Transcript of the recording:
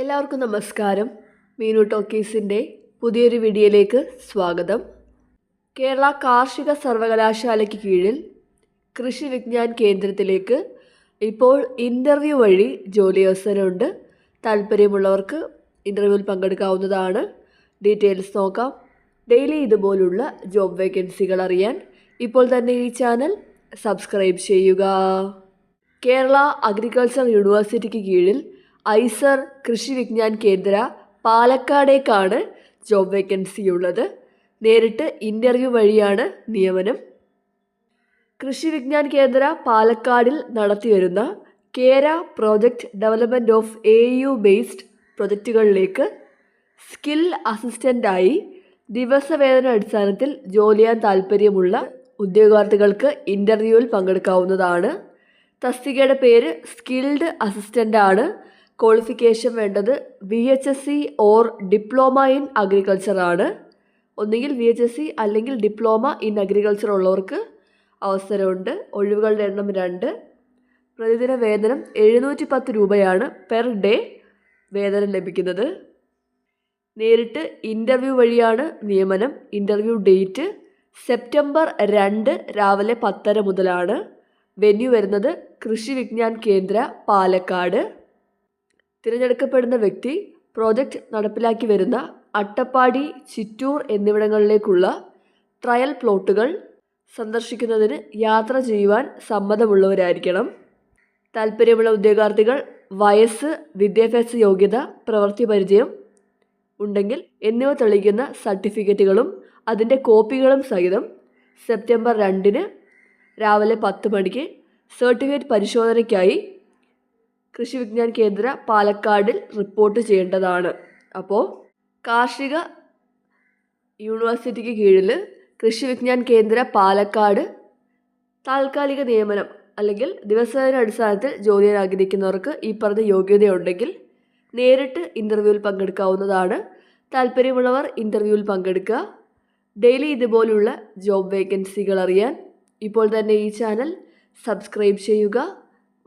എല്ലാവർക്കും നമസ്കാരം. മീനു ടോക്കീസിന്റെ പുതിയൊരു വീഡിയോയിലേക്ക് സ്വാഗതം. കേരള കാർഷിക സർവകലാശാലയ്ക്ക് കീഴിൽ കൃഷി വിജ്ഞാൻ കേന്ദ്രത്തിലേക്ക് ഇപ്പോൾ ഇന്റർവ്യൂ വഴി ജോലി അവസരമുണ്ട് താല്പര്യമുള്ളവർക്ക് ഇന്റർവ്യൂവിൽ പങ്കെടുക്കാവുന്നതാണ്. ഡീറ്റെയിൽസ് നോക്കാം. ഡെയിലി ഇതുപോലുള്ള ജോബ് വേക്കൻസികൾ അറിയാൻ ഇപ്പോൾ തന്നെ ഈ ചാനൽ സബ്സ്ക്രൈബ് ചെയ്യുക. കേരള അഗ്രികൾച്ചർ യൂണിവേഴ്സിറ്റിക്ക് കീഴിൽ ഐസർ കൃഷി വിജ്ഞാൻ കേന്ദ്ര പാലക്കാടേക്കാണ് ജോബ് വേക്കൻസി ഉള്ളത്. നേരിട്ട് ഇന്റർവ്യൂ വഴിയാണ് നിയമനം. കൃഷി വിജ്ഞാൻ കേന്ദ്ര പാലക്കാടിൽ നടത്തിവരുന്ന Kera project development of A U based പ്രൊജക്റ്റുകളിലേക്ക് skill അസിസ്റ്റന്റായി ദിവസവേതന അടിസ്ഥാനത്തിൽ ജോലി ചെയ്യാൻ താല്പര്യമുള്ള ഉദ്യോഗാർത്ഥികൾക്ക് ഇന്റർവ്യൂവിൽ പങ്കെടുക്കാവുന്നതാണ്. തസ്തികയുടെ പേര് സ്കിൽഡ് അസിസ്റ്റന്റാണ് ആണ്. ക്വാളിഫിക്കേഷൻ വേണ്ടത് V H S C or diploma in agriculture ആണ്. ഒന്നുകിൽ വി എച്ച് എസ് സി അല്ലെങ്കിൽ ഡിപ്ലോമ ഇൻ അഗ്രികൾച്ചർ ഉള്ളവർക്ക് അവസരമുണ്ട്. ഒഴിവുകളുടെ എണ്ണം രണ്ട്. പ്രതിദിന വേതനം എഴുന്നൂറ്റി പത്ത് രൂപയാണ് പെർ ഡേ വേതനം ലഭിക്കുന്നത്. നേരിട്ട് ഇന്റർവ്യൂ വഴിയാണ് നിയമനം. ഇന്റർവ്യൂ ഡേറ്റ് സെപ്റ്റംബർ രണ്ട് രാവിലെ പത്തര മുതലാണ്. വെന്യൂ വരുന്നത് കൃഷി വിജ്ഞാൻ കേന്ദ്ര പാലക്കാട്. തിരഞ്ഞെടുക്കപ്പെടുന്ന വ്യക്തി പ്രോജക്റ്റ് നടപ്പിലാക്കി വരുന്ന അട്ടപ്പാടി ചിറ്റൂർ എന്നിവിടങ്ങളിലേക്കുള്ള ട്രയൽ പ്ലോട്ടുകൾ സന്ദർശിക്കുന്നതിന് യാത്ര ചെയ്യുവാൻ സമ്മതമുള്ളവരായിരിക്കണം. താല്പര്യമുള്ള ഉദ്യോഗാർത്ഥികൾ വയസ്സ് വിദ്യാഭ്യാസ യോഗ്യത പ്രവൃത്തി പരിചയം ഉണ്ടെങ്കിൽ എന്നിവ തെളിയിക്കുന്ന സർട്ടിഫിക്കറ്റുകളും അതിന്റെ കോപ്പികളും സഹിതം സെപ്റ്റംബർ രണ്ടിന് രാവിലെ പത്ത് മണിക്ക് സർട്ടിഫിക്കറ്റ് പരിശോധനയ്ക്കായി കൃഷി വിജ്ഞാൻ കേന്ദ്ര പാലക്കാടിൽ റിപ്പോർട്ട് ചെയ്യേണ്ടതാണ്. അപ്പോൾ കാർഷിക യൂണിവേഴ്സിറ്റിക്ക് കീഴിൽ കൃഷി വിജ്ഞാൻ കേന്ദ്ര പാലക്കാട് താൽക്കാലിക നിയമനം അല്ലെങ്കിൽ ദിവസേന അടിസ്ഥാനത്തിൽ ജോലി ചെയ്യാൻ ആഗ്രഹിക്കുന്നവർക്ക് ഈ പറഞ്ഞ യോഗ്യതയുണ്ടെങ്കിൽ നേരിട്ട് ഇന്റർവ്യൂവിൽ പങ്കെടുക്കാവുന്നതാണ്. താല്പര്യമുള്ളവർ ഇന്റർവ്യൂവിൽ പങ്കെടുക്കുക. ഡെയിലി ഇതുപോലുള്ള ജോബ് വേക്കൻസികൾ അറിയാൻ ഇപ്പോൾ തന്നെ ഈ ചാനൽ സബ്സ്ക്രൈബ് ചെയ്യുക.